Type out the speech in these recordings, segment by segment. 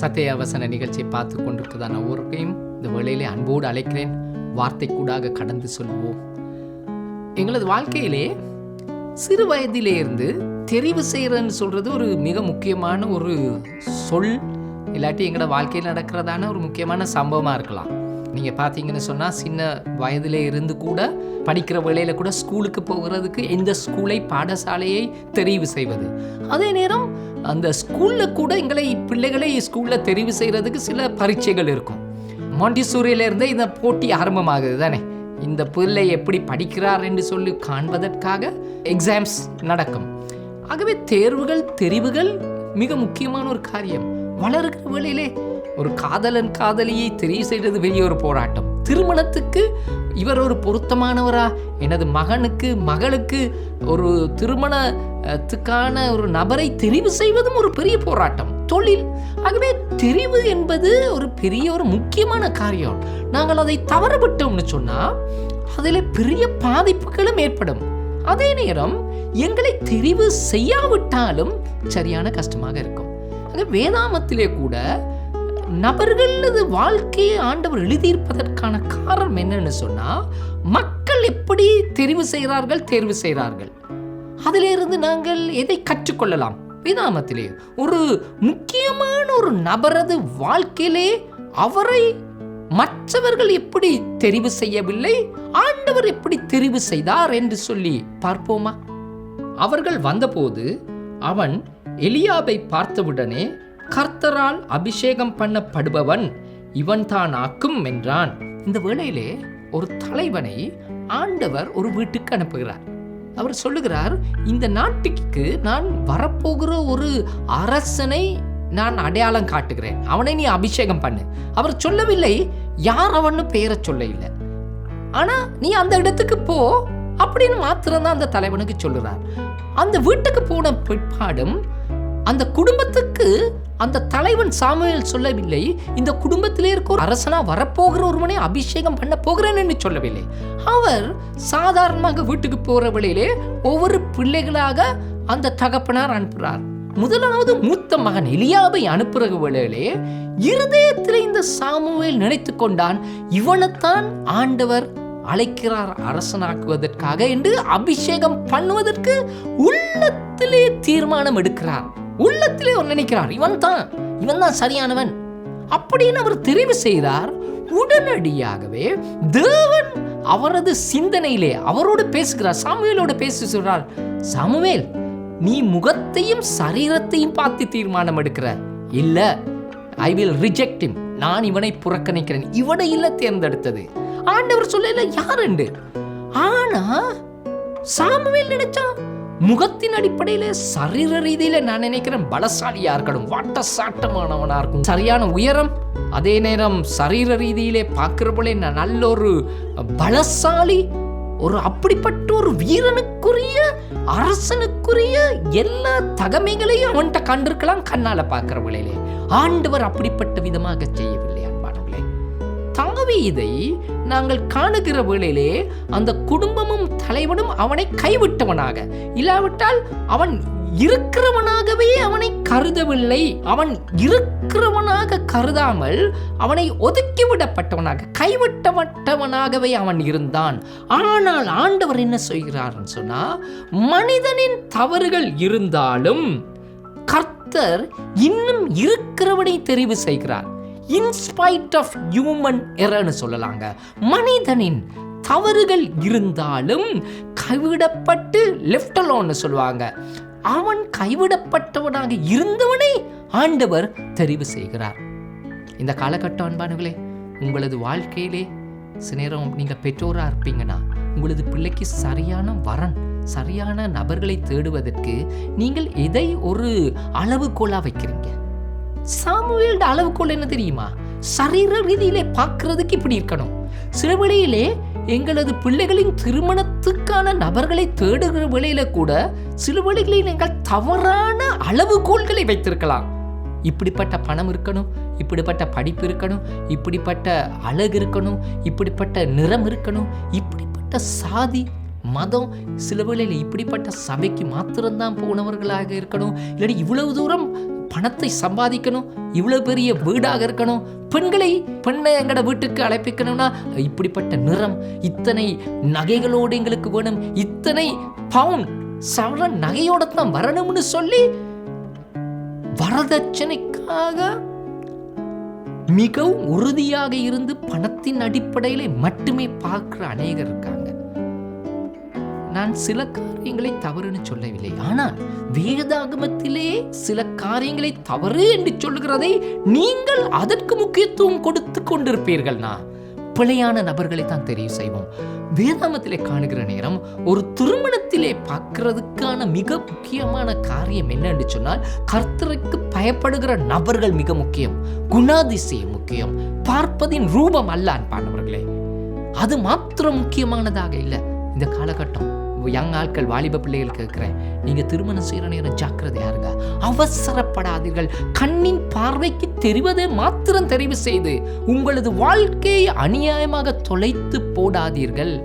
சத்தியாவசன நிகழ்ச்சியை பார்த்து கொண்டிருக்கிறதான ஒவ்வொருக்கையும் இந்த வேளையிலே அன்போடு அழைக்கிறேன். வார்த்தைக்கூடாக கடந்து சொல்லுவோம் எங்களது வாழ்க்கையிலே சிறு வயதிலே இருந்து தெரிவு செய்கிறன்னு சொல்கிறது ஒரு மிக முக்கியமான ஒரு சொல். இல்லாட்டி எங்களோட வாழ்க்கையில் நடக்கிறதான ஒரு முக்கியமான சம்பவமாக இருக்கலாம். நீங்கள் பார்த்தீங்கன்னு சொன்னால் சின்ன வயதிலே இருந்து கூட படிக்கிற வேலையில் கூட ஸ்கூலுக்கு போகிறதுக்கு எந்த ஸ்கூலை பாடசாலையை தெரிவு செய்வது. அதே நேரம் அந்த ஸ்கூலில் கூட எங்களை பிள்ளைகளை ஸ்கூலில் தெரிவு செய்கிறதுக்கு சில பரீட்சைகள் இருக்கும். மாண்டிசூரியிலேருந்தே இந்த போட்டி ஆரம்பமாகுது தானே? இந்த பிள்ளை எப்படி படிக்கிறார் என்று சொல்லி காண்பதற்காக எக்ஸாம்ஸ் நடக்கும். ஆகவே தேர்வுகள் தெரிவுகள் மிக முக்கியமான ஒரு காரியம். வளர்கிற வேளையிலே ஒரு காதலன் காதலியை தெரிவு செய்வது பெரிய ஒரு போராட்டம். திருமணத்துக்கு இவர் ஒரு பொருத்தமானவரா? எனது மகனுக்கு மகளுக்கு ஒரு திருமணத்துக்கான ஒரு நபரை தெரிவு செய்வதும் ஒரு பெரிய போராட்டம். தொழில். ஆகவே தெரிவு என்பது ஒரு பெரிய ஒரு முக்கியமான காரியம். நாங்கள் அதை தவறுபட்டோம்னு சொன்னால் அதில் பெரிய பாதிப்புகளும் ஏற்படும். அதே நேரம் எங்களை தெரிவு செய்யாவிட்டாலும் சரியான கஷ்டமாக இருக்கும். அது வேதாமத்திலே கூட நபர்களது வாழ்க்கையை ஆண்டவர் எழுதியிருப்பதற்கான காரணம் என்னன்னு சொன்னால் மக்கள் எப்படி தெரிவு செய்கிறார்கள் தேர்வு செய்கிறார்கள். அதிலிருந்து நாங்கள் எதை கற்றுக்கொள்ளலாம்? வேதாமத்திலே ஒரு முக்கியமான ஒரு நபரது வாழ்க்கையிலே அவரை மற்றவர்கள் எப்படி தெரிவு செய்யவில்லை ஆண்டவர் எப்படி தெரிவு செய்தார் என்று சொல்லி பார்ப்போமா? அவர்கள் வந்தபோது அவன் எலியாவை பார்த்தவுடனே கர்த்தரால் அபிஷேகம் பண்ணப்படுபவன் இவன்தான் ஆக்கும் என்றான். இந்த வேளையிலே ஒரு தலைவனை ஆண்டவர் ஒரு வீட்டுக்கு அனுப்புகிறார். அவர் சொல்லுகிறார் இந்த நாட்டுக்கு நான் வரப்போகிற ஒரு அரசனை நான் அடையாளம் காட்டுகிறேன். அவனை நீ அபிஷேகம் பண்ணு. அவர் சொல்லவில்லை யார் அவன்னு பெயரை சொல்ல இல்லை ஆனா நீ அந்த இடத்துக்கு போ. அப்படின்னு மாத்திரம்தான் அந்த தலைவனுக்கு சொல்லுறார் அந்த வீட்டுக்கு போன பிற்பாடும் அந்த குடும்பத்துக்கு அந்த தலைவன் சாமுவேல் சொல்லவில்லை. இந்த குடும்பத்திலே இருக்க ஒரு அரசனா வரப்போகிற ஒருவனை அபிஷேகம் பண்ண போகிறேன் என்று சொல்லவில்லை. அவர் சாதாரணமாக வீட்டுக்கு போகிற வழியிலே ஒவ்வொரு பிள்ளைகளாக அந்த தகப்பனார் அனுப்புகிறார். முதலாவது மூத்த மகன் எலியாவை அனுப்புற வேளையிலே இருதயத்தில் இந்த சாமுவேல் நினைத்து கொண்டான் இவனைத்தான் ஆண்டவர் அழைக்கிறார் அரசனாக்குவதற்காக என்று அபிஷேகம் பண்ணுவதற்கு உள்ளத்திலே தீர்மானம் எடுக்கிறார். உள்ளத்திலே அவர் நினைக்கிறார் இவன் தான் இவன் தான் சரியானவன். அப்படின்னு அவர் தெரிவு செய்தார். உடனடியாகவே தேவன் அவரது சிந்தனையிலே அவரோடு பேசுகிறார் சாமுவேலோடு பேசி சொல்றார் சாமுவேல் நீ முகத்தையும் சரீரத்தையும் பார்த்து தீர்மானம் எடுக்கிற. இல்ல ஐ வில் ரிஜெக்ட் இம் நான் இவனை புறக்கணிக்கிறேன். இவனை இல்ல தேர்ந்தெடுத்தது. ஆண்டவர் சொல்லல யாருண்டு ஆனா சாமுவேல் நினைச்சா முகத்தின் அடிப்படையில சரீர ரீதியில நான் நினைக்கிறேன் பலசாலியா இருக்கணும். வாட்ட சாட்டமானவனா இருக்கும் சரியான உயரம் அதே நேரம் சரீர ரீதியிலே பார்க்கிற போல நான் நல்ல ஒரு பலசாலி ஒரு அப்படிப்பட்ட ஒரு வீரனுக்குரிய அரசனுக்குரிய எல்லா தகமைகளையும் அவன்கிட்ட கண்டிருக்கலாம் கண்ணால பார்க்கிற வேளையிலே. ஆண்டவர் அப்படிப்பட்ட விதமாக செய்யவில்லை. தாவீதை நாங்கள் காணுகிற வேளையிலே அந்த குடும்பமும் தலைவனும் அவனை கைவிட்டவனாக. இல்லாவிட்டால் அவன் இருக்கிறவனாகவே அவனை கருதவில்லை. அவன் இருக்கிறவனாக கருதாமல் அவனை ஒதுக்கிவிடப்பட்டவனாக கைவிட்டப்பட்டவனாகவே அவன் இருந்தான். ஆனால் ஆண்டவர் என்ன செய்கிறார்னு சொன்னா மனிதனின் தவறுகள் இருந்தாலும் கர்த்தர் இன்னும் இருக்கிறவனை தெரிவு செய்கிறார். இன்ஸ்பைட் ஆஃப் ஹியூமன் எரர்னு சொல்லலாங்க. மனிதனின் தவறுகள் இருந்தாலும் கைவிடப்பட்டு லெஃப்ட் அலோன்னு சொல்லுவாங்க. அவன் கைவிடப்பட்டவனாக இருந்தவனை ஆண்டவர் தெரிவு செய்கிறார். இந்த காலகட்டம் அன்பானுகளே உங்களது வாழ்க்கையிலே சில நேரம் நீங்கள் பெற்றோராக இருப்பீங்கன்னா உங்களது பிள்ளைக்கு சரியான வரன் சரியான நபர்களை தேடுவதற்கு நீங்கள் எதை ஒரு அளவுகோலாக வைக்கிறீங்க? சாமுவேல்ட அளவுகோல் என்ன தெரியுமா? சரீர ரீதியிலே பார்க்கறதுக்கு இப்படி இருக்கணும். சில வேளையிலே எங்களது பிள்ளைகளின் திருமணத்துக்கான நபர்களை தேடுகிற வேளையில கூட சில வேளைகளில் நீங்கள் தவறான அளவுகோல்களை வைத்திருக்கலாம். இப்படிப்பட்ட பணம் இருக்கணும் இப்படிப்பட்ட படிப்பு இருக்கணும் இப்படிப்பட்ட அழகு இருக்கணும் இப்படிப்பட்ட நிறம் இருக்கணும் இப்படிப்பட்ட சாதி மதம் சில வேளையில் இப்படிப்பட்ட சபைக்கு மாத்திரம்தான் போனவர்களாக இருக்கணும். இல்லாட்டி இவ்வளவு தூரம் பணத்தை சம்பாதிக்கணும் இவ்வளோ பெரிய வீடாக இருக்கணும் பெண்களை பெண்ணை எங்கட வீட்டுக்கு அழைப்பிக்கணும்னா இப்படிப்பட்ட நிறம் இத்தனை நகைகளோடு எங்களுக்கு வேணும் இத்தனை பவுன் சவர நகையோட தான் வரணும்னு சொல்லி வரதட்சணைக்காக மிகவும் உறுதியாக இருந்து பணத்தின் அடிப்படையில் மட்டுமே பார்க்குற அநேகர் இருக்காங்க. நான் சில காரியங்களை தவறுன்னு சொல்லவில்லை. ஆனால் வேதாகமத்திலே சில காரியங்களை தவறு என்று சொல்லுகிறதை நீங்கள் அதற்கு முக்கியத்துவம் கொடுத்து கொண்டிருப்பீர்கள்னா பிழையான நபர்களை தான் தெரிவு செய்வோம். வேதாமத்திலே காணுகிற நேரம் ஒரு திருமணத்திலே பார்க்கறதுக்கான மிக முக்கியமான காரியம் என்னன்னு சொன்னால் கர்த்தருக்கு பயப்படுகிற நபர்கள் மிக முக்கியம். குணாதிசயம் முக்கியம். பார்ப்பதின் ரூபம் அல்ல அன்பானவர்களே. அது மாத்திரம் முக்கியமானதாக இல்லை. இந்த காலகட்டம் யங் ஆட்கள் வாலிப பிள்ளைகள் கேட்கிறேன் நீங்க திருமணம் செய்கிற நேரம் ஜாக்கிரதையாக இருங்க. அவசரப்படாதீர்கள். கண்ணின் பார்வைக்கு தெரிவதை மாத்திரம் தெரிவு செய்து உங்களது வாழ்க்கையை அநியாயமாக தொலைத்து போடாதீர்கள்.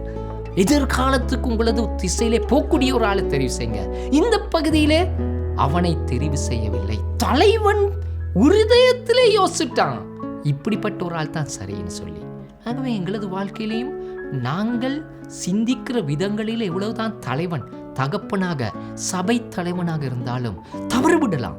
எதிர்காலத்துக்கு உங்களது திசையிலே போக்கூடிய ஒரு ஆளை தெரிவு செய்யுங்க. இந்த பகுதியிலே அவனை தெரிவு செய்யவில்லை. தலைவன் உருதயத்திலே யோசிட்டான் இப்படிப்பட்ட ஒரு ஆள் தான் சரின்னு சொல்லி. ஆகவே எங்களது வாழ்க்கையிலையும் நாங்கள் சிந்திக்கிற விதங்களில் எவ்வளவுதான் தலைவன் தகப்பனாக சபை தலைவனாக இருந்தாலும் தவறு விடலாம்.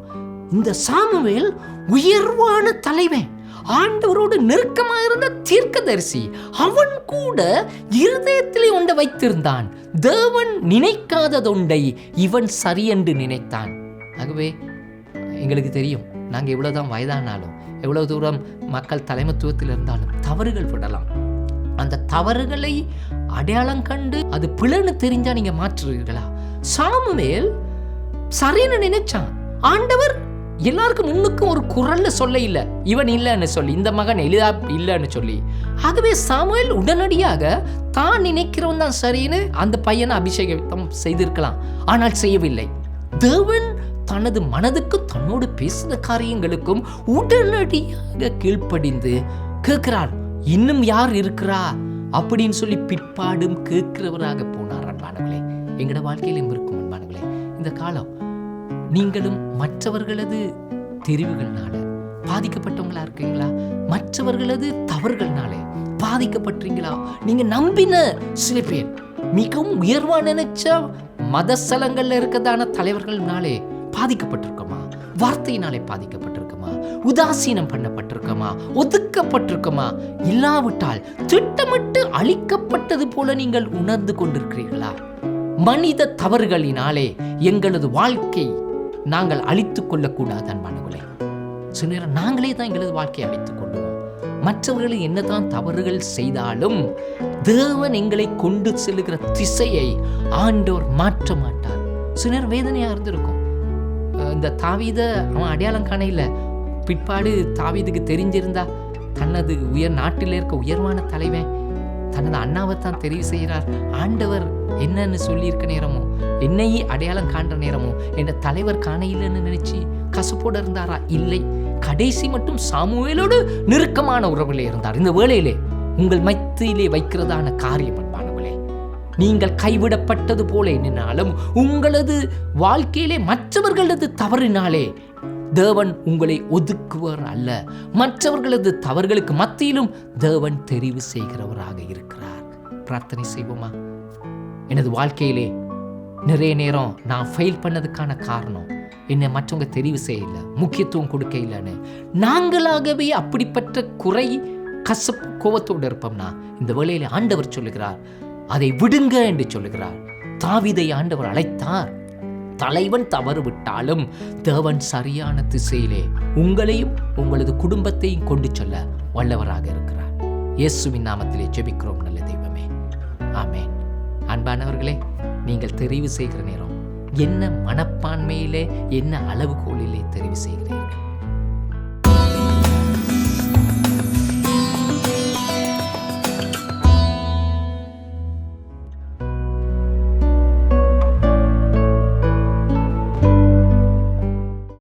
இந்த சாமுவேல் உயர்வான தலைவன். ஆண்டவரோடு நெருக்கமா இருந்த தீர்க்கதரிசி. அவன் கூட இருதயத்திலே ஒன்றை வைத்திருந்தான். தேவன் நினைக்காததொண்டை இவன் சரியென்று நினைத்தான். ஆகவே எங்களுக்கு தெரியும் நாங்கள் எவ்வளோதான் வயதானாலும் எவ்வளோ தூரம் மக்கள் தலைமத்துவத்தில் இருந்தாலும் தவறுகள் விடலாம். அந்த தவறுகளை அடையாளம் கண்டு அது பிழைன்னு தெரிஞ்சா நீங்க மாற்றுவீர்களா? சாமுவேல் சரின்னு நினைச்சான். ஆண்டவர் எல்லாருக்கும் முன்னுக்கும் ஒரு குரல்ல சொல்ல இல்ல இவன் இல்லைன்னு சொல்லி இந்த மகன் எளிதா இல்லைன்னு சொல்லி. ஆகவே சாமுவேல் உடனடியாக தான் நினைக்கிறவன் தான் சரின்னு அந்த பையனை அபிஷேகம் செய்திருக்கலாம். ஆனால் செய்யவில்லை. தேவன் தனது மனதுக்கு தன்னோடு பேசின காரியங்களுக்கும் உடனடியாக கீழ்ப்படிந்து கேட்கிறான் இன்னும் யார் இருக்கிறா? அப்படின்னு சொல்லி பிற்பாடும் கேட்கிறவராக போனார் அன்பானவர்களே. எங்களோட வாழ்க்கையிலும் இருக்கும் அன்பானவர்களே. இந்த காலம் நீங்களும் மற்றவர்களது தெரிவுகள்னால பாதிக்கப்பட்டவங்களா இருக்கீங்களா? மற்றவர்களது தவறுகள்னாலே பாதிக்கப்பட்டீங்களா நீங்க நம்பின சில பேர் மிகவும் உயர்வா நினைச்ச மதஸ்தலங்கள்ல இருக்கதான தலைவர்கள்னாலே பாதிக்கப்பட்டிருக்கோமா? வார்த்தையினாலே பாதிக்கப்பட்ட உதாசீனம் பண்ணப்பட்டிருக்கோமா? ஒதுக்கப்பட்டிருக்கோமா? இல்லாவிட்டால் திட்டமிட்டு அழிக்கப்பட்டது போல நீங்கள் உணர்ந்து கொண்டிருக்கிறீர்களா? மனித தவறுகளினாலே எங்களது வாழ்க்கை நாங்கள் அழித்துக் கொள்ளக்கூடாது அன்பானவர்களே. சில நேரம் நாங்களே தான் எங்களது வாழ்க்கையை அழித்துக் கொள்வோம் மற்றவர்களை என்னதான் தவறுகள் செய்தாலும் தேவன் எங்களை கொண்டு செல்லுகிற திசையை ஆண்டோர் மாற்ற மாட்டார். சில நேரம் வேதனையா இருந்திருக்கும். இந்த தாவீத அவன் அடையாளம் காண இல்லை. பிற்பாடு தாவீதுக்கு தெரிஞ்சிருந்தா தனது உயர் நாட்டில் இருக்க உயர்வான தலைவன் தனது அண்ணாவை தான் தெரிவு செய்கிறார். ஆண்டவர் என்னன்னு சொல்லியிருக்க நேரமோ என்னையே அடையாளம் காண்ற நேரமோ என்ற தலைவர் காண இல்லைன்னு நினைச்சு கசப்போட இருந்தாரா? இல்லை. கடைசி மட்டும் சாமுவேலோடு நெருக்கமான உறவில் இருந்தார். இந்த வேளையிலே உங்கள் மத்தியிலே வைக்கிறதான காரியம் அன்பானவளே நீங்கள் கைவிடப்பட்டது போல என்னாலும் உங்களது வாழ்க்கையிலே மற்றவர்களது தவறினாலே தேவன் உங்களை ஒதுக்குவர் அல்ல. மற்றவர்களது தவறுகளுக்கு மத்தியிலும் தேவன் தெரிவு செய்கிறவராக இருக்கிறார். பிரார்த்தனை செய்வோமா? எனது வாழ்க்கையிலே நிறைய நேரம் நான் ஃபெயில் பண்ணதுக்கான காரணம் என்னை மற்றவங்க தெரிவு செய்யல முக்கியத்துவம் கொடுக்க இல்லைன்னு. நாங்களாகவே அப்படிப்பட்ட குறை கசப்பு கோபத்தோடு இருப்போம்னா இந்த வேளையில ஆண்டவர் சொல்லுகிறார் அதை விடுங்க என்று சொல்லுகிறார். தாவிதை ஆண்டவர் அழைத்தார். தலைவன் தவறு விட்டாலும் தேவன் சரியான திசையிலே உங்களையும் உங்களது குடும்பத்தையும் கொண்டு செல்ல வல்லவராக இருக்கிறார். இயேசுவின் நாமத்திலே ஜெபிக்கிறோம் நல்ல தெய்வமே. ஆமேன். அன்பானவர்களே நீங்கள் தெரிவு செய்கிற நேரம் என்ன மனப்பான்மையிலே என்ன அளவுகோலிலே தெரிவு செய்கிறீர்கள்?